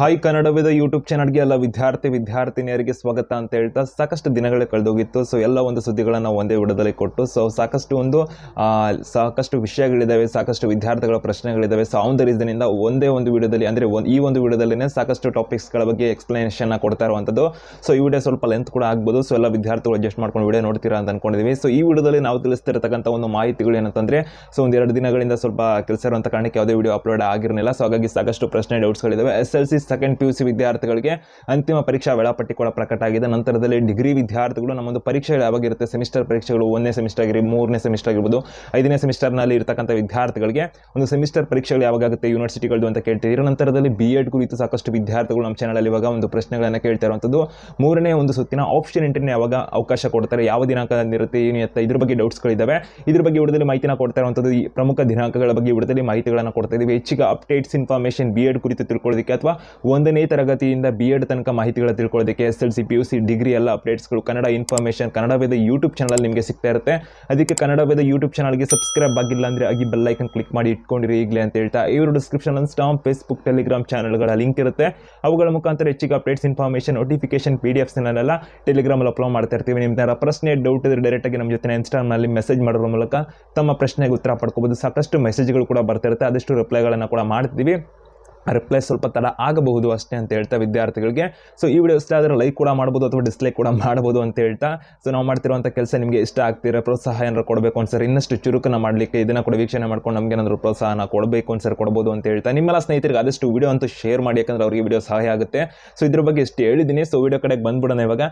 Hi ಕನ್ನಡವಿದ YouTube ಚಾನಲ್ಗೆ ಎಲ್ಲ ವಿದ್ಯಾರ್ಥಿ ವಿದ್ಯಾರ್ಥಿನಿಯರಿಗೆ ಸ್ವಾಗತ ಅಂತ ಹೇಳ್ತಾ ಸಾಕಷ್ಟು ದಿನಗಳೇ ಕಳೆದೋಗಿತ್ತು. ಸೊ ಎಲ್ಲ ಒಂದು ಸುದ್ದಿಗಳನ್ನು ಒಂದೇ ವಿಡದಲ್ಲಿ ಕೊಟ್ಟು ಸೊ ಸಾಕಷ್ಟು ಒಂದು ಸಾಕಷ್ಟು ವಿಷಯಗಳಿದ್ದಾವೆ ಸಾಕಷ್ಟು ವಿದ್ಯಾರ್ಥಿಗಳ ಪ್ರಶ್ನೆಗಳಿದ್ದಾವೆ ಸೊ ಅವನ ರೀಸನಿಂದ ಒಂದೇ ಒಂದು ವಿಡಿಯೋದಲ್ಲಿ, ಅಂದರೆ ಈ ಒಂದು ವಿಡಿಯೋದಲ್ಲಿನೇ ಸಾಕಷ್ಟು ಟಾಪಿಕ್ಸ್ಗಳ ಬಗ್ಗೆ ಎಕ್ಸ್ಪ್ಲನೇಷನ್ ಕೊಡ್ತಾ ಇರುವಂಥದ್ದು ಸೊ ಈ ವಿಡಿಯೋ ಸ್ವಲ್ಪ ಲೆಂತ್ ಕೂಡ ಆಗ್ಬೋದು. ಸೊ ಎಲ್ಲ ವಿದ್ಯಾರ್ಥಿಗಳು ಅಡ್ಜಸ್ಟ್ ಮಾಡ್ಕೊಂಡು ವಿಡಿಯೋ ನೋಡ್ತೀರಾ ಅಂತ ಅಂದ್ಕೊಂಡಿದ್ದೀವಿ ಸೊ ಈ ವಿಡಿಯೋದಲ್ಲಿ ನಾವು ತಿಳಿಸ್ತಿರತಕ್ಕಂಥ ಒಂದು ಮಾಹಿತಿಗಳು ಏನಂತಂದರೆ ಸೊ ಒಂದು ಎರಡು ದಿನಗಳಿಂದ ಸ್ವಲ್ಪ ಕೆಲಸ ಇರುವಂಥ ಕಾರಣಕ್ಕೆ ಯಾವುದೇ ವಿಡಿಯೋ ಅಪ್ಲೋಡ್ ಆಗಿರಲಿಲ್ಲ. ಸೊ ಹಾಗಾಗಿ ಸಾಕಷ್ಟು ಪ್ರಶ್ನೆ ಡೌಟ್ಸ್ಗಳಿದ್ದಾವೆ S L C second P U C ವಿದ್ಯಾರ್ಥಿಗಳಿಗೆ ಅಂತಿಮ ಪರೀಕ್ಷಾ ವೇಳಾಪಟ್ಟಿ ಕೂಡ ಪ್ರಕಟ ಆಗಿದೆ. ನಂತರದಲ್ಲಿ ಡಿಗ್ರಿ ವಿದ್ಯಾರ್ಥಿಗಳು ನಮ್ಮೊಂದು ಪರೀಕ್ಷೆಗಳು ಯಾವಾಗಿರುತ್ತೆ ಸೆಮಿಸ್ಟರ್ ಪರೀಕ್ಷೆಗಳು ಒಂದನೇ ಸೆಮಿಸ್ಟರ್ ಆಗಿರಿ ಮೂರನೇ ಸೆಮಿಸ್ಟರ್ ಆಗಿರ್ಬೋದು, ಐದನೇ ಸೆಮಿಸ್ಟರ್ನಲ್ಲಿ ಇರತಕ್ಕಂಥ ವಿದ್ಯಾರ್ಥಿಗಳಿಗೆ ಒಂದು ಸೆಮಿಸ್ಟರ್ ಪರೀಕ್ಷೆಗಳು ಯಾವಾಗುತ್ತೆ ಯೂನಿವರ್ಸಿಟಿಗಳು ಅಂತ ಕೇಳ್ತಿದ್ದೀರಿ? ನಂತರದಲ್ಲಿ ಬಿ ಎಡ್ ಕುರಿತು ಸಾಕಷ್ಟು ವಿದ್ಯಾರ್ಥಿಗಳು ನಮ್ಮ ಚಾನಲಲ್ಲಿ ಇವಾಗ ಒಂದು ಪ್ರಶ್ನೆಗಳನ್ನು ಕೇಳ್ತಾ ಇರುವಂಥದ್ದು. ಮೂರನೇ ಒಂದು ಸುತ್ತಿನ ಆಪ್ಷನ್ ಇಂಟರ್ನೇ ಯಾವಾಗ ಅವಕಾಶ ಕೊಡ್ತಾರೆ? ಯಾವ ದಿನಾಂಕದಲ್ಲಿರುತ್ತೆ ಏನು ಎತ್ತ ಇದ್ರ ಬಗ್ಗೆ ಡೌಟ್ಸ್ಗಳಿದ್ದಾವೆ ಇದ್ರ ಬಗ್ಗೆ ವಿಡದಲ್ಲಿ ಮಾಹಿತಿನ ಕೊಡ್ತಾ ಇರುವಂಥದ್ದು ಈ ಪ್ರಮುಖ ದಿನಾಂಕಗಳ ಬಗ್ಗೆ ವಿಡದಲ್ಲಿ ಮಾಹಿತಿಗಳನ್ನು ಕೊಡ್ತಾ ಇದ್ದೀವಿ. ಹೆಚ್ಚಿಗೆ ಅಪ್ಡೇಟ್ಸ್ ಇನ್ಫಾರ್ಮೇಷನ್ ಬಿ ಎಡ್ ಕುರಿತು ತಿಳ್ಕೊಳ್ಳೋದಕ್ಕೆ ಅಥವಾ ಒಂದನೇ ತರಗತಿಯಿಂದ ಬಿ ಎಡ್ ತನಕ ಮಾಹಿತಿಗಳು ತಿಳ್ಕೊಳ್ಳೋದಕ್ಕೆ S L C P U C degree ಎಲ್ಲ ಅಪ್ಡೇಟ್ಸ್ಗಳು Kannada information Kannada Veda YouTube channel ನಿಮಗೆ ಸಿಗ್ತಾ ಇರುತ್ತೆ. ಅದಕ್ಕೆ ಕನ್ನಡ ವೇದ ಯೂಟ್ಯೂಬ್ ಚಾನಲ್ಗೆ ಸಬ್ಸ್ಕ್ರೈಬ್ ಆಗಿಲ್ಲ ಅಂದರೆ ಆಗಿ ಬೆಲ್ ಲೈಕನ್ ಕ್ಲಿಕ್ ಮಾಡಿ ಇಟ್ಕೊಂಡಿರಿ ಈಗಲೇ ಅಂತ ಹೇಳ್ತಾ. ಇವರು ಡಿಸ್ಕ್ರಿಪ್ಷನ್ ಸ್ಟಾಂಪ್ ಫೇಸ್ಬುಕ್ ಟೆಲಿಗ್ರಾಮ್ ಚಾನಲ್ಗಳ ಲಿಂಕ್ ಇರುತ್ತೆ. ಅವುಗಳ ಮುಖಾಂತರ ಹೆಚ್ಚಿಗೆ updates information notification P D ಎಫ್ಸ್ನೆಲ್ಲ ಟೆಲಿಗ್ರಾಮಲ್ಲಿ ಅಪ್ಲೋಡ್ ಮಾಡ್ತಾ ಇರ್ತೀವಿ. ಪ್ರಶ್ನೆ ಡೌಟ್ ಇದ್ರೆ ಡೈರೆಕ್ಟಾಗಿ ನಮ್ಮ ಜೊತೆ ಇನ್ಸ್ಟಾಗ್ರಾಮ್ನಲ್ಲಿ ಮೆಸೇಜ್ ಮಾಡೋದ್ರ ಮೂಲಕ ತಮ್ಮ ಪ್ರಶ್ನೆಗೆ ಉತ್ತರ ಪಡ್ಕೋಬೋದು. ಸಾಕಷ್ಟು ಮೆಸೇಜ್ಗಳು ಕೂಡ ಬರ್ತಾ ಇರುತ್ತೆ. ಅದಷ್ಟು ರಿಪ್ಲೈಗಳನ್ನು ಕೂಡ ಮಾಡ್ತೀವಿ. ರಿಪ್ಲೈ ಸ್ವಲ್ಪ ತಡ ಆಗಬಹುದು ಅಷ್ಟೇ ಅಂತ ಹೇಳ್ತಾ ವಿದ್ಯಾರ್ಥಿಗಳಿಗೆ. ಸೊ ಈ ವಿಡಿಯೋ ಇಷ್ಟ ಆದರೆ ಲೈಕ್ ಕೂಡ ಮಾಡ್ಬೋದು ಅಥವಾ ಡಿಸ್ಲೈಕ್ ಕೂಡ ಮಾಡ್ಬೋದು ಅಂತ ಹೇಳ್ತಾ. ಸೊ ನಾವು ಮಾಡ್ತಿರುವಂಥ ಕೆಲಸ ನಿಮಗೆ ಇಷ್ಟ ಆಗ್ತಿರೋ, ಪ್ರೋತ್ಸಾಹ ಏನಾದ್ರು ಕೊಡಬೇಕು ಅನ್ಸರ್ ಇನ್ನಷ್ಟು ಚುರುಕನ್ನು ಮಾಡಲಿಕ್ಕೆ ಇದನ್ನು ಕೂಡ ವೀಕ್ಷಣೆ ಮಾಡ್ಕೊಂಡು ನಮಗೆ ಏನಾದರೂ ಪ್ರೋತ್ಸಾಹನ ಕೊಡಬೇಕು ಅನ್ಸರ್ ಕೊಡ್ಬೋದು ಅಂತ ಹೇಳ್ತಾ. ನಿಮ್ಮೆಲ್ಲ ಸ್ನೇಹಿತರಿಗೆ ಆದಷ್ಟು ವಿಡಿಯೋ ಅಂತೂ ಶೇರ್ ಮಾಡಿ, ಯಾಕಂದ್ರೆ ಅವರಿಗೆ ವಿಡಿಯೋ ಸಹಾಯ ಆಗುತ್ತೆ. ಸೊ ಇದ್ರ ಬಗ್ಗೆ ಇಷ್ಟು ಹೇಳಿದ್ದೀನಿ. ಸೊ ವಿಡಿಯೋ ಕಡೆಗೆ ಬಂದ್ಬಿಡೋಣ ಇವಾಗ.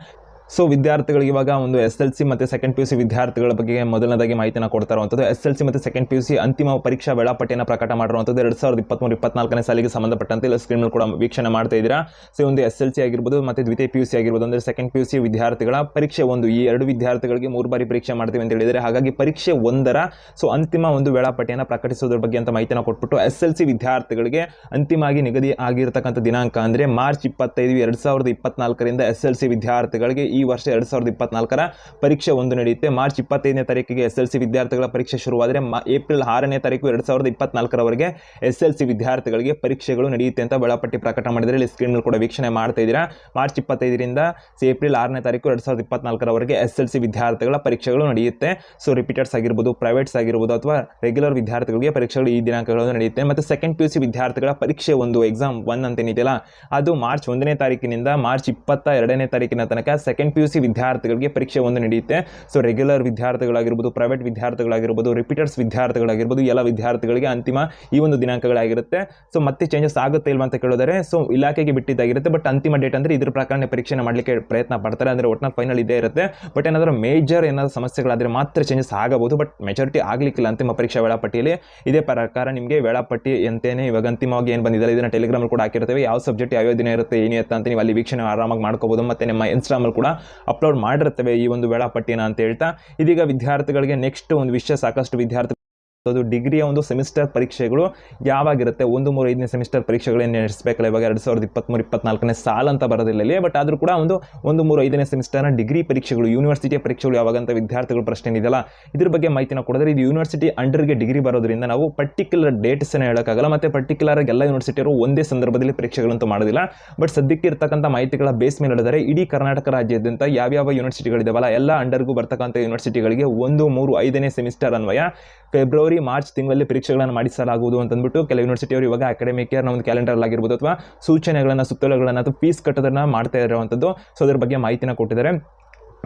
ಸೊ ವಿದ್ಯಾರ್ಥಿಗಳಿಗೆ ಇವಾಗ ಒಂದು ಎಸ್ ಎಲ್ ಸಿ ಮತ್ತು ಸೆಕೆಂಡ್ ಪಿ ಯು ಸಿ ವಿದ್ಯಾರ್ಥಿಗಳ ಬಗ್ಗೆ ಮೊದಲನೇದಾಗಿ ಮಾಹಿತಿನ ಕೊಡ್ತಾ ಇರುವಂಥದ್ದು ಎಸ್ ಎಲ್ ಸಿ ಮತ್ತು ಸೆಕೆಂಡ್ ಪಿ ಯು ಸಿ ಅಂತಿಮ ಪರೀಕ್ಷಾ ವೇಳಾಪಟ್ಟಿಯನ್ನು ಪ್ರಕಟ ಮಾಡಿರುವಂಥದ್ದು ಎರಡು ಸಾವಿರದ ಇಪ್ಪತ್ತ್ಮೂರು ಇಪ್ಪತ್ನಾಲ್ಕನೇ ಸಾಲಿಗೆ ಸಂಬಂಧಪಟ್ಟಂತೆ ಇಲ್ಲ ಸ್ಕ್ರೀನ್ ಕೂಡ ವೀಕ್ಷಣೆ ಮಾಡ್ತಾ ಇದ್ದೀರಾ. ಸೊ ಒಂದು ಎಸ್ ಎಲ್ ಸಿ ಆಗಿರ್ಬೋದು ಮತ್ತು ದ್ವಿತೀಯ ಪಿ ಯು ಸಿ ಆಗಿರ್ಬೋದು ಅಂದರೆ ಸೆಕೆಂಡ್ ಪಿ ಯು ಸಿ ವಿದ್ಯಾರ್ಥಿಗಳ ಪರೀಕ್ಷೆ ಒಂದು ಈ ಎರಡು ವಿದ್ಯಾರ್ಥಿಗಳಿಗೆ ಮೂರು ಬಾರಿ ಪರೀಕ್ಷೆ ಮಾಡ್ತೀವಿ ಅಂತ ಹೇಳಿದರೆ ಹಾಗಾಗಿ ಪರೀಕ್ಷೆ ಒಂದರ ಸೊ ಅಂತಿಮ ಒಂದು ವೇಳಾಪಟ್ಟಿಯನ್ನು ಪ್ರಕಟಿಸೋದ್ರ ಬಗ್ಗೆ ಅಂತ ಮಾಹಿತಿನ ಕೊಟ್ಬಿಟ್ಟು ಎಸ್ ಎಲ್ ಸಿ ವಿದ್ಯಾರ್ಥಿಗಳಿಗೆ ಅಂತಿಮವಾಗಿ ನಿಗದಿ ಆಗಿರತಕ್ಕಂಥ ದಿನಾಂಕ ಅಂದರೆ ಮಾರ್ಚ್ ಇಪ್ಪತ್ತೈದು, ಎರಡು ಸಾವಿರದ ಇಪ್ಪತ್ನಾಲ್ಕರಿಂದ ಎಸ್ ಎಲ್ ಸಿ ವಿದ್ಯಾರ್ಥಿಗಳಿಗೆ ಈ ವರ್ಷ ಎರಡು ಸಾವಿರದ ಇಪ್ಪತ್ನಾಲ್ಕರ ಪರೀಕ್ಷೆ ಒಂದು ನಡೆಯುತ್ತೆ. ಮಾರ್ಚ್ ಇಪ್ಪತ್ತೈದನೇ ತಾರೀಕಿಗೆ ಎಸ್ ಎಲ್ ಸಿ ವಿದ್ಯಾರ್ಥಿಗಳ ಪರೀಕ್ಷೆ ಶುರುವಾದರೆ ಏಪ್ರಿಲ್ ಆರನೇ ತಾರೀಕು ಎರಡ್ ಸಾವಿರದ ಇಪ್ಪತ್ನಾಲ್ಕರವರೆಗೆ ಎಸ್ ಎಲ್ ಸಿ ವಿದ್ಯಾರ್ಥಿಗಳಿಗೆ ಪರೀಕ್ಷೆಗಳು ನಡೆಯುತ್ತೆ ಅಂತ ವೇಳಾಪಟ್ಟಿ ಪ್ರಕಟ ಮಾಡಿದರೆ ಇಲ್ಲಿ ಸ್ಕ್ರೀನ್ ಕೂಡ ವೀಕ್ಷಣೆ ಮಾಡ್ತಾ ಇದ್ದೀರಾ. ಮಾರ್ಚ್ ಇಪ್ಪತ್ತೈದರಿಂದ ಏಪ್ರಿಲ್ ಆರನೇ ತಾರೀಕು ಎರಡ್ ಸಾವಿರದ ಇಪ್ಪತ್ನಾಲ್ಕರವರೆಗೆ ಎಸ್ ಎಲ್ ಸಿ ವಿದ್ಯಾರ್ಥಿಗಳ ಪರೀಕ್ಷೆಗಳು ನಡೆಯುತ್ತೆ. ಸೊ ರಿಪೀಟರ್ಸ್ ಆಗಿರ್ಬೋದು ಪ್ರೈವೇಟ್ಸ್ ಆಗಿರ್ಬೋದು ಅಥವಾ ರೆಗ್ಯುಲರ್ ವಿದ್ಯಾರ್ಥಿಗಳಿಗೆ ಪರೀಕ್ಷೆಗಳು ಈ ದಿನಾಂಕಗಳು ನಡೆಯುತ್ತೆ. ಮತ್ತು ಸೆಕೆಂಡ್ ಪಿ ಯು ಸಿ ವಿದ್ಯಾರ್ಥಿಗಳ ಪರೀಕ್ಷೆ ಒಂದು ಎಕ್ಸಾಮ್ ಒನ್ ಅಂತ ಏನಿದೆಯಲ್ಲ, ಅದು ಮಾರ್ಚ್ ಒಂದನೇ ತಾರೀಕಿನಿಂದ ಮಾರ್ಚ್ ಇಪ್ಪತ್ತ ಎರಡನೇ ತಾರೀಕಿನ ತನಕ ಸೆಕೆಂಡ್ ಪಿ ಯು ಸಿ ವಿದ್ಯಾರ್ಥಿಗಳಿಗೆ ಪರೀಕ್ಷೆ ಒಂದು ನಡೆಯುತ್ತೆ. ಸೊ ರೆಗ್ಯುಲರ್ ವಿದ್ಯಾರ್ಥಿಗಳಾಗಿರ್ಬೋದು ಪ್ರೈವೇಟ್ ವಿದ್ಯಾರ್ಥಿಗಳಾಗಿರ್ಬೋದು ರಿಪೀಟರ್ಸ್ ವಿದ್ಯಾರ್ಥಿಗಳಾಗಿರ್ಬೋದು, ಎಲ್ಲ ವಿದ್ಯಾರ್ಥಿಗಳಿಗೆ ಅಂತಿಮ ಈ ಒಂದು ದಿನಾಂಕಗಳಾಗಿರುತ್ತೆ. ಸೊ ಮತ್ತೆ ಚೇಂಜಸ್ ಆಗುತ್ತೆ ಇಲ್ವಾ ಅಂತ ಕೇಳಿದರೆ ಸೊ ಇಲಾಖೆಗೆ ಬಿಟ್ಟಿದ್ದಾಗಿರುತ್ತೆ. ಬಟ್ ಅಂತಿಮ ಡೇಟ್ ಅಂದರೆ ಇದ್ರ ಪ್ರಕಾರನೇ ಪರೀಕ್ಷೆನ ಮಾಡಲಿಕ್ಕೆ ಪ್ರಯತ್ನ ಪಡ್ತಾರೆ. ಅಂದರೆ ಒಟ್ಟಿನ ಫೈನಲ್ ಇದೇ ಇರುತ್ತೆ. ಬಟ್ ಏನಾದರೂ ಮೇಜರ್ ಏನಾದರೂ ಸಮಸ್ಯೆಗಳಾದರೆ ಮಾತ್ರ ಚೇಂಜಸ್ ಆಗಬಹುದು. ಬಟ್ ಮೆಜಾರಿಟಿ ಆಗಲಿಕ್ಕಿಲ್ಲ ಅಂತಿಮ ಪರೀಕ್ಷಾ ವೇಳಾಪಟ್ಟಿಯಲ್ಲಿ. ಇದೇ ಪ್ರಕಾರ ನಿಮಗೆ ವೇಳಾಪಟ್ಟಿ ಅಂತೇನೆ ಇವಾಗ ಅಂತಿಮವಾಗಿ ಏನು ಬಂದಿದ್ದಾರೆ ಇದನ್ನು ಟೆಲಿಗ್ರಾಮಲ್ಲಿ ಕೂಡ ಹಾಕಿರ್ತೇವೆ. ಯಾವ ಸಬ್ಜೆಕ್ಟ್ ಯಾವ ದಿನ ಇರುತ್ತೆ, ಏನು ಅಂತ ನೀವು ಅಲ್ಲಿ ವೀಕ್ಷಣೆ ಆರಾಮಾಗಿ ಮಾಡ್ಕೋಬೋದು. ಮತ್ತು ನಿಮ್ಮ ಇನ್ಸ್ಟಾಮಲ್ಲಿ ಕೂಡ ಅಪ್ಲೋಡ್ ಮಾಡಿರ್ತವೆ ಈ ಒಂದು ವೇಳಾಪಟ್ಟಿನ ಅಂತ ಹೇಳ್ತಾ ಇದೀಗ ವಿದ್ಯಾರ್ಥಿಗಳಿಗೆ ನೆಕ್ಸ್ಟ್ ಒಂದು ವಿಷಯ ಸಾಕಷ್ಟು ವಿದ್ಯಾರ್ಥಿ ಡಿಗ್ರಿಯ ಒಂದು ಸೆಮಿಸ್ಟರ್ ಪರೀಕ್ಷೆಗಳು ಯಾವಾಗಿರುತ್ತೆ? ಒಂದು ಮೂರು ಐದನೇ ಸೆಮಿಸ್ಟರ್ ಪರೀಕ್ಷೆಗಳೇನು ನಡೆಸಬೇಕಲ್ಲ ಇವಾಗ ಎರಡು ಸಾವಿರದ ಇಪ್ಪತ್ತ್ಮೂರು ಇಪ್ಪತ್ನಾಲ್ಕನೇ ಸಾಲ ಅಂತ ಬರೋದಿಲ್ಲ ಬಟ್ ಆದರೂ ಕೂಡ ಒಂದು ಒಂದು ಮೂರು ಐದನೇ ಸೆಮಿಸ್ಟರ್ನ ಡಿಗ್ರಿ ಪರೀಕ್ಷೆಗಳು ಯೂನಿವರ್ಸಿಟಿಯ ಪರೀಕ್ಷೆಗಳು ಯಾವಾಗಂತ ವಿದ್ಯಾರ್ಥಿಗಳು ಪ್ರಶ್ನೆ ಇದೆಯಲ್ಲ ಇದ್ರ ಬಗ್ಗೆ ಮಾಹಿತಿನ ಕೊಡಿದ್ರೆ ಇದು ಯೂನಿವರ್ಸಿಟಿ ಅಂಡರ್ಗೆ ಡಿಗ್ರಿ ಬರೋದ್ರಿಂದ ನಾವು ಪರ್ಟಿಕ್ಯುಲರ್ ಡೇಟ್ಸನ್ನು ಹೇಳೋಕ್ಕಾಗಲ್ಲ, ಮತ್ತು ಪರ್ಟಿಕ್ಯುಲರ್ ಎಲ್ಲ ಯೂನಿವರ್ಸಿಟಿಯವರು ಒಂದೇ ಸಂದರ್ಭದಲ್ಲಿ ಪರೀಕ್ಷೆಗಳಂತೂ ಮಾಡೋದಿಲ್ಲ. ಬಟ್ ಸದ್ಯಕ್ಕೆ ಇರ್ತಕ್ಕಂಥ ಮಾಹಿತಿಗಳ ಬೇಸ್ ಮೇಲೆ ಹೇಳಿದರೆ, ಇಡೀ ಕರ್ನಾಟಕ ರಾಜ್ಯಾದ್ಯಂತ ಯಾವ್ಯಾವ ಯೂನಿವರ್ಸಿಟಿಗಳಿದಾವಲ್ಲ ಎಲ್ಲ ಅಂಡರ್ಗೂ ಬರ್ತಕ್ಕಂಥ ಯೂನಿವರ್ಸಿಟಿಗಳಿಗೆ ಒಂದು, ಮೂರು, ಐದನೇ ಸೆಮಿಸ್ಟರ್ ಅನ್ವಯ ಫೆಬ್ರವರಿ ಮಾರ್ಚ್ ತಿಂಗಳಲ್ಲಿ ಪರೀಕ್ಷೆಗಳನ್ನು ಮಾಡಿಸಲಾಗುವುದು ಅಂತಂದ್ಬಿಟ್ಟು ಕೆಲವು ಯೂನಿವರ್ಸಿಟಿಯವರು ಇವಾಗ ಅಕಾಡೆಮಿಕ್ ಇಯರ್ನ ಒಂದು ಕ್ಯಾಲೆಂಡರ್ ಆಗಿರ್ಬೋದು ಅಥವಾ ಸೂಚನೆಗಳನ್ನು, ಸುತ್ತೋಲೆಗಳನ್ನು ಅಥವಾ ಫೀಸ್ ಕಟ್ಟೋದನ್ನು ಮಾಡ್ತಾ ಇರುವಂಥದ್ದು ಸೊ ಅದ್ರ ಬಗ್ಗೆ ಮಾಹಿತಿನ ಕೊಟ್ಟಿದ್ದಾರೆ.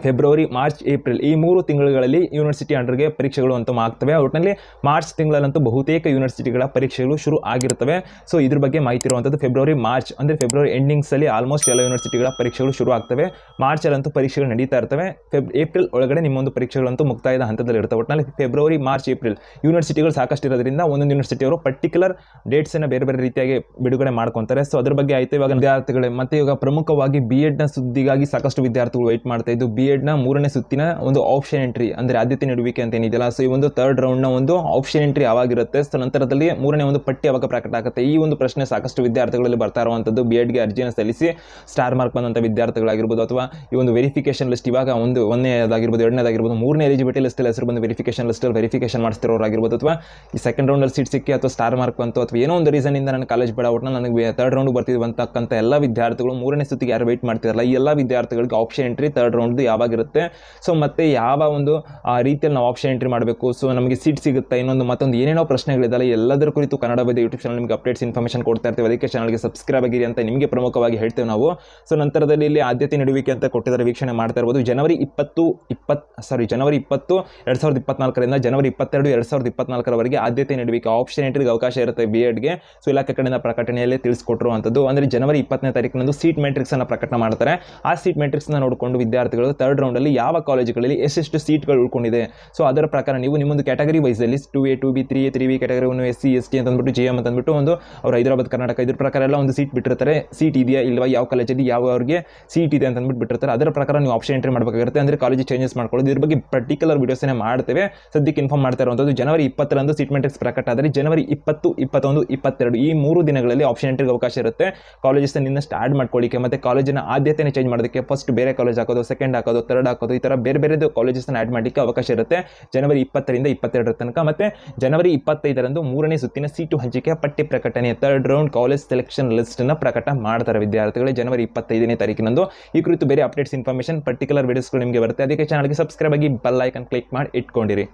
ಫೆಬ್ರವರಿ, ಮಾರ್ಚ್, ಏಪ್ರಿಲ್ ಈ ಮೂರು ತಿಂಗಳುಗಳಲ್ಲಿ ಯೂನಿವರ್ಸಿಟಿ ಅಂಡರ್ಗೆ ಪರೀಕ್ಷೆಗಳು ಅಂತೂ ಆಗ್ತವೆ. ಒಟ್ಟಿನಲ್ಲಿ ಮಾರ್ಚ್ ತಿಂಗಳಲ್ಲಂತೂ ಬಹುತೇಕ ಯೂನಿವರ್ಸಿಟಿಗಳ ಪರೀಕ್ಷೆಗಳು ಶುರು ಆಗಿರ್ತವೆ ಸೊ, ಇದ್ರ ಬಗ್ಗೆ ಮಾಹಿತಿ ಇರುವಂಥದ್ದು ಫೆಬ್ರವರಿ, ಮಾರ್ಚ್ ಅಂದರೆ ಫೆಬ್ರವರಿ ಎಂಡಿಂಗ್ಸಲ್ಲಿ ಆಲ್ಮೋಸ್ಟ್ ಎಲ್ಲ ಯೂನಿವರ್ಸಿಟಿಗಳ ಪರೀಕ್ಷೆಗಳು ಶುರು ಆಗ್ತವೆ. ಮಾರ್ಚಲ್ಲಂತೂ ಪರೀಕ್ಷೆಗಳು ನಡೀತಾ ಇರ್ತವೆ. ಫೆಬ್, ಏಪ್ರಿಲ್ ಒಳಗಡೆ ನಿಮ್ಮೊಂದು ಪರೀಕ್ಷೆಗಳಂತೂ ಮುಕ್ತಾಯದ ಹಂತದಲ್ಲಿ ಇರ್ತವೆ ಒಟ್ಟಿನಲ್ಲಿ ಫೆಬ್ರವರಿ, ಮಾರ್ಚ್, ಏಪ್ರಿಲ್ ಯೂನಿವರ್ಸಿಟಿಗಳು ಸಾಕಷ್ಟು ಇರೋದ್ರಿಂದ ಒಂದೊಂದು ಯೂನಿವರ್ಸಿಟಿಯವರು ಪರ್ಟಿಕ್ಯುಲರ್ ಡೇಟ್ಸನ್ನು ಬೇರೆ ಬೇರೆ ರೀತಿಯಾಗಿ ಬಿಡುಗಡೆ ಮಾಡ್ಕೊತಾರೆ. ಸೊ, ಅದ್ರ ಬಗ್ಗೆ ಆಯಿತು. ಇವಾಗ ವಿದ್ಯಾರ್ಥಿಗಳು ಮತ್ತೆ ಇವಾಗ ಪ್ರಮುಖವಾಗಿ ಬಿ ಎಡ್ನ ಸುದ್ದಿಗಾಗಿ ಸಾಕಷ್ಟು ವಿದ್ಯಾರ್ಥಿಗಳು ವೆಯ್ಟ್ ಮಾಡ್ತಾ ಇದ್ದು ಬಿ ಬಿ ಎಡ್ನ ಮೂರನೇ ಸುತ್ತಿನ ಒಂದು ಆಪ್ಷನ್ ಎಂಟ್ರಿ ಅಂದರೆ ಆದ್ಯತೆ ನೀಡುವಿಕೆ ಅಂತ ಏನಿದೆಯಲ್ಲ ಸೊ ಈ ಒಂದು ಥರ್ಡ್ ರೌಂಡ್ನ ಒಂದು ಆಪ್ಷನ್ ಎಂಟ್ರಿ ಯಾವಾಗಿರುತ್ತೆ? ಸೊ ನಂತರದಲ್ಲಿ ಮೂರನೇ ಒಂದು ಪಟ್ಟಿ ಯಾವಾಗ ಪ್ರಕಟ ಆಗುತ್ತೆ? ಈ ಒಂದು ಪ್ರಶ್ನೆ ಸಾಕಷ್ಟು ವಿದ್ಯಾರ್ಥಿಗಳಲ್ಲಿ ಬರ್ತಾ ಇರುವಂಥದ್ದು ಬಿ ಎಡ್ಗೆ ಅರ್ಜಿಯನ್ನು ಸಲ್ಲಿಸಿ ಸ್ಟಾರ್ ಮಾರ್ಕ್ ಬಂದಂಥ ವಿದ್ಯಾರ್ಥಿಗಳಾಗಿರ್ಬೋದು, ಅಥವಾ ಈ ಒಂದು ವೆರಿಫಿಕೇಷನ್ ಲಿಸ್ಟ್ ಇವಾಗ ಒಂದು ಒಂದನೇದಾಗಿರ್ಬೋದು, ಎರಡನೇದಾಗಿರ್ಬೋದು, ಮೂರನೇ ಎಲಿಜಿಬಿಲಿಟಿ ಲಿಸ್ಟಲ್ಲಿ ಹೆಸರು ಬಂದು ವೆರಿಫಿಕೇಷನ್ ಲಿಸ್ಟಲ್ಲಿ ವೆರಿಫಿಕೇಷನ್ ಮಾಡಿಸ್ತಿರೋರಾಗಿರ್ಬೋದು, ಅಥವಾ ಈ ಸೆಕೆಂಡ್ ರೌಂಡಲ್ಲಿ ಸೀಟ್ ಸಿಕ್ಕಿ ಅಥವಾ ಸ್ಟಾರ್ ಮಾರ್ಕ್ ಬಂತು, ಅಥವಾ ಏನೋ ಒಂದು ರೀಸನಿಂದ ನಾನು ಕಾಲೇಜ್ ಬೇಡ ಒಟ್ಟು ನನಗೆ ತರ್ಡ್ ರೌಂಡ್ ಬರ್ತಿದ್ವಿ ಅಂತಕ್ಕಂಥ ಎಲ್ಲ ವಿದ್ಯಾರ್ಥಿಗಳು ಮೂರನೇ ಸುತ್ತಿಗೆ ಯಾರು ವೆಯ್ಟ್ ಮಾಡ್ತಿರಲ್ಲ ಈ ಎಲ್ಲ ವಿದ್ಯಾರ್ಥಿಗಳಿಗೆ ಆಪ್ಷನ್ ಎಂಟ್ರಿ ತರ್ಡ್ ರೌಂಡ್ ಯಾವಾಗಿರುತ್ತೆ? ಸೊ ಮತ್ತೆ ಯಾವ ಒಂದು, ಆ, ರೀತಿಯಲ್ಲಿ ನಾವು ಆಪ್ಷನ್ ಎಂಟ್ರಿ ಮಾಡಬೇಕು? ಸೊ ನಮಗೆ ಸೀಟ್ ಸಿಗುತ್ತೆ? ಇನ್ನೊಂದು ಮತ್ತೊಂದು ಏನೇನೋ ಪ್ರಶ್ನೆಗಳಿದ್ದಾವೆ ಎಲ್ಲದರ ಕುರಿತು ಕನ್ನಡ ಬದಿ ಯೂಟ್ಯೂಬ್ ಚಾನಲ್ ನಿಮಗೆ ಅಪ್ಡೇಟ್ಸ್ ಇನ್ಫಾರ್ಮೇಷನ್ ಕೊಡ್ತಾ ಇರ್ತೀವಿ. ಅದಕ್ಕೆ ಚಾನಲ್ಗೆ ಸಬ್ಸ್ಕ್ರೈಬ್ ಆಗಿರಿ ಅಂತ ನಿಮಗೆ ಪ್ರಮುಖವಾಗಿ ಹೇಳ್ತೇವೆ ನಾವು. ಸೊ ನಂತರದಲ್ಲಿ ಇಲ್ಲಿ ಆದ್ಯತೆ ನೀಡುವಿಕೆ ಅಂತ ಕೊಟ್ಟಿದ್ದಾರೆ, ವೀಕ್ಷಣೆ ಮಾಡ್ತಾ ಇರ್ಬೋದು. ಜನವರಿ ಇಪ್ಪತ್ತು, ಇಪ್ಪತ್ ಸಾರಿ ಜನವರಿ ಇಪ್ಪತ್ತು, ಎರಡು ಸಾವಿರದ ಇಪ್ಪತ್ನಾಲ್ಕರಿಂದ ಜನವರಿ ಇಪ್ಪತ್ತೆರಡು, ಎರಡು ಸಾವಿರದ ಇಪ್ಪತ್ನಾಲ್ಕರವರೆಗೆ ಆದ್ಯತೆ ನೀಡುವಿಕೆ. ಆಪ್ಷನ್ ಎಂಟ್ರಿಗೆ ಅವಕಾಶ ಇರುತ್ತೆ ಬಿ ಎಡ್ಗೆ ಸೊ ಇಲಾಖೆ ಕಡೆಯಿಂದ ಪ್ರಕಟಣೆಯಲ್ಲಿ ತಿಳಿಸ್ಕೊಟ್ಟಿರುವಂಥದ್ದು ಅಂದರೆ, ಜನವರಿ ಇಪ್ಪತ್ತನೇ ತಾರೀಕಿನಂದು ಸೀಟ್ ಮೆಟ್ರಿಕ್ಸ್ ಅನ್ನು ಪ್ರಕಟಣೆ ಮಾಡ್ತಾರೆ. ಆ ಸೀಟ್ ಮೆಟ್ರಿಕ್ಸ್ನ ನೋಡಿಕೊಂಡು ವಿದ್ಯಾರ್ಥಿಗಳು ಥರ್ಡ್ ರೌಂಡಲ್ಲಿ ಯಾವ ಕಾಲೇಜುಗಳಲ್ಲಿ ಎಷ್ಟೆಷ್ಟು ಸೀಟ್ಗಳು ಉಳ್ಕೊಂಡಿದೆ. ಸೊ ಅದರ ಪ್ರಕಾರ ನೀವು ನಿಮ್ಮೊಂದು category ವೈಸಲ್ಲಿ two A two B three A three B category ಒಂದು ಎಸ್ ಸಿ ಎಸ್ ಟಿ ಅಂತಂದ್ಬಿಟ್ಟು ಜಿ ಎಂ ಅಂತಂದ್ಬಿಟ್ಟು ಒಂದು ಅವ್ರು ಹೈದರಾಬಾದ್, ಕರ್ನಾಟಕ ಇದ್ರ ಪ್ರಕಾರ ಎಲ್ಲ ಒಂದು ಸೀಟ್ ಬಿಟ್ಟಿರ್ತಾರೆ. ಸೀಟ್ ಇದೆಯಾ ಇಲ್ವಾ, ಯಾವ ಕಾಲೇಜಲ್ಲಿ ಯಾವ ಅವ್ರಿಗೆ ಸೀಟ್ ಇದೆ ಅಂತ ಅಂದ್ಬಿಟ್ಟು ಬಿಟ್ಟಿರ್ತಾರೆ. ಅದರ ಪ್ರಕಾರ ನೀವು ಆಪ್ಷನ್ ಎಂಟ್ರಿ ಮಾಡಬೇಕಾಗಿರುತ್ತೆ ಅಂದರೆ ಕಾಲೇಜ್ ಚೇಂಜಸ್ ಮಾಡ್ಕೊಳ್ಳೋದು. ಇದ್ರ ಬಗ್ಗೆ ಪರ್ಟಿಕ್ಯುಲರ್ ವಿಡಿಯೋಸನ್ನೇ ಮಾಡ್ತೇವೆ, ಸದ್ಯಕ್ಕೆ ಇನ್ಫಾರ್ಮ್ ಮಾಡ್ತಾ ಇರುವಂಥದ್ದು ಜನವರಿ ಇಪ್ಪತ್ತರಂದು ಸೀಟ್ ಮೆಟ್ರಿಕ್ಸ್ ಪ್ರಕಟ ಆದರೆ ಜನವರಿ ಇಪ್ಪತ್ತು, ಇಪ್ಪತ್ತೊಂದು, ಇಪ್ಪತ್ತೆರಡು ಈ ಮೂರು ದಿನಗಳಲ್ಲಿ ಆಪ್ಷನ್ ಎಂಟ್ರಿಗೆ ಅವಕಾಶ ಇರುತ್ತೆ. ಕಾಲೇಜಸ್ ನಿನ್ನಷ್ಟು ಆ್ಯಡ್ ಮಾಡ್ಕೊಳ್ಳಿಕ್ಕೆ ಮತ್ತು ಕಾಲೇಜಿನ ಆದ್ಯತೆಯನ್ನು ಚೇಂಜ್ ಮಾಡೋದಕ್ಕೆ ಫಸ್ಟ್ ಬೇರೆ ಕಾಲೇಜ್ ಹಾಕೋದು ಸೆಕೆಂಡ್ ಹಾಕೋದು ಥರ್ಡ್ ಹಾಕೋದು, ಈ ಥರ ಬೇರೆ ಬೇರೆದು ಕಾಲೇಜಸ್ನ ಆ್ಯಡ್ ಮಾಡಲಿಕ್ಕೆ ಅವಕಾಶ ಇರುತ್ತೆ. ಜನವರಿ ಇಪ್ಪತ್ತರಿಂದ ಇಪ್ಪತ್ತೆರಡರ ತನಕ ಮತ್ತು ಜನವರಿ ಇಪ್ಪತ್ತೈದರಂದು ಮೂರನೇ ಸುತ್ತಿನ ಸೀಟು ಹಂಚಿಕೆ ಪಟ್ಟಿ ಪ್ರಕಟಣೆ ಥರ್ಡ್ ರೌಂಡ್ ಕಾಲೇಜ್ ಸೆಲೆಕ್ಷನ್ ಲಿಸ್ಟನ್ನು ಪ್ರಕಟ ಮಾಡ್ತಾರೆ ವಿದ್ಯಾರ್ಥಿಗಳು ಜನವರಿ ಇಪ್ಪತ್ತೈದನೇ ತಾರೀಕಿನಂದು. ಈ ಕುರಿತು ಬೇರೆ ಅಪ್ಡೇಟ್ಸ್ ಇನ್ಫಾರ್ಮೇಷನ್ ಪರ್ಟಿಕ್ಯುಲರ್ ವೀಡಿಯೋಸ್ಗಳು ನಿಮಗೆ ಬರುತ್ತೆ. ಅದಕ್ಕೆ ಚಾನಲ್ಗೆ ಸಬ್ಸ್ಕ್ರೈಬ್ ಆಗಿ ಬೆಲ್ ಐಕನ್ ಕ್ಲಿಕ್ ಮಾಡಿ ಇಟ್ಕೊಂಡಿರಿ.